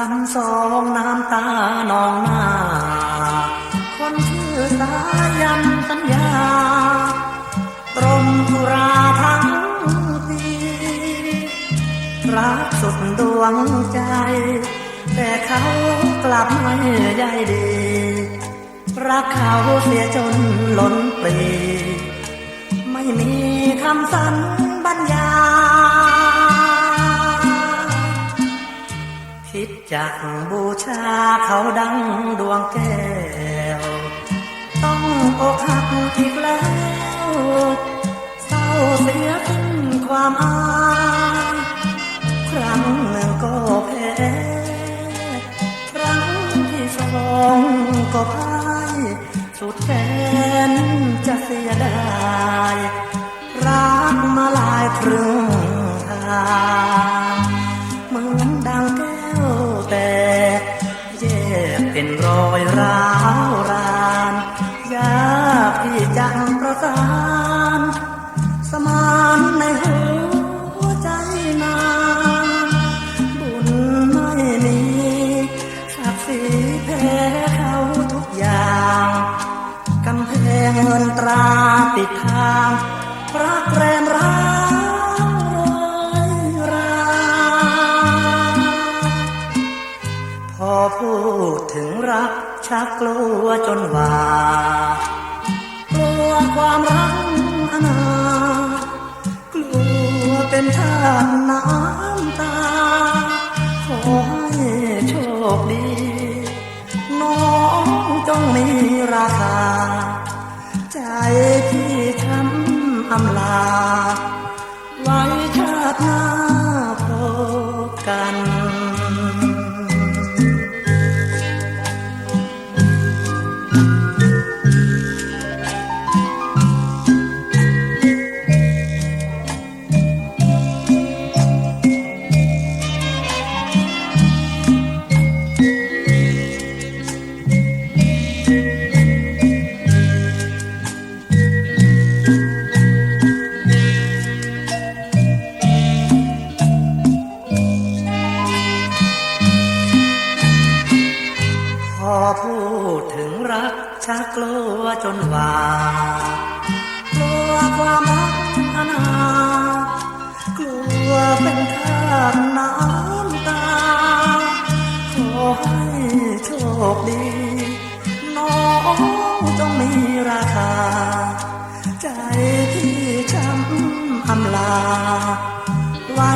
ซ้ำสองน้ำตานองหน้า คนชื่อสายันสัญญา ตรมธุราทั้งปีรักสุดดวงใจ แต่เขากลับไม่ใยดี รักเขาเสียจนหล้นปรี ไม่มีคำสัญญา จากบูชาเขาดังดวงแก้ว ต้องอกหักอีกแล้วเศร้าเสียทิ้งความอายครั้งหนึ่งก็แพ้ครั้งที่สองก็พ่ายสุดแสนจะเสียดายรักมาลายครึ่งทางเหมือนดังแก้ว เป็นรอยร้าวรานยากที่จะประสาน สมานในหัวใจนานบุญไม่มีศักดิ์ศรีแพ้เขาทุกอย่างกำแพงเงินตราปิดทางรักแรม ชักกลัวจนว่า กลัวความรักอนากลัวเป็นทานน้ำตา ขอให้โชคดี น้องจงมีราคา ใจที่ช้ำอำลา ไว้ชาติหน้า พูดถึงรักชักกลัวจนว่ากลัวความรักอนา กลัวเป็นทานน้ำตา ขอให้โชคดี น้องจงมีราคา ใจที่ช้ำอำลา ไว้